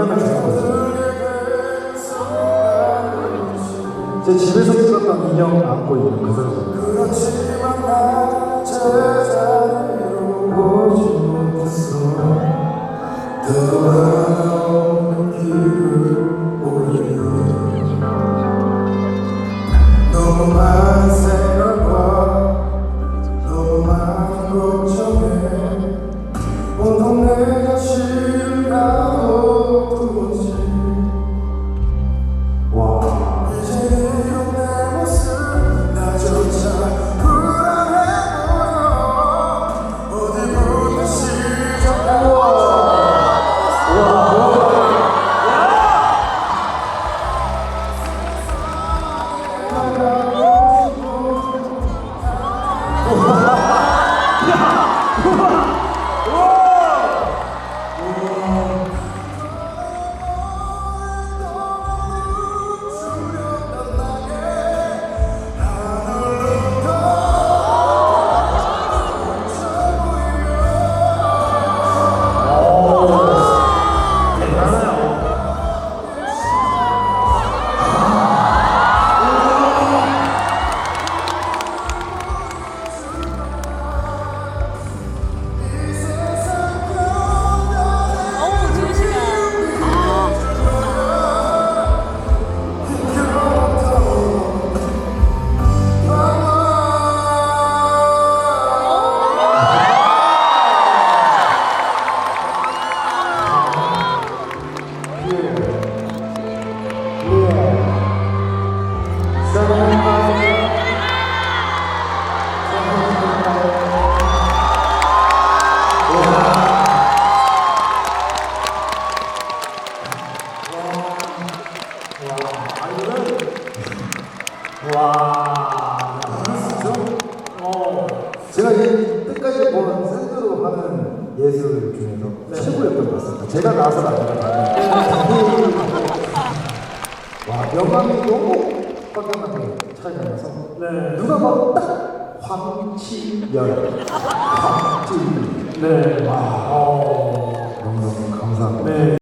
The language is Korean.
영향을 제 집에서 찍었던 인형 안고 있는 그 사람. 와. 어. 제가 이 끝까지 본 샌드로 하는 예술 중에서 최고였던 것 같습니다. 제가 나와서 나가는 와, 영감이 너무 확연하게 차이가 나서 누가 봐도 딱 황치열 황치열 네. 와, 너무너무 감사합니다.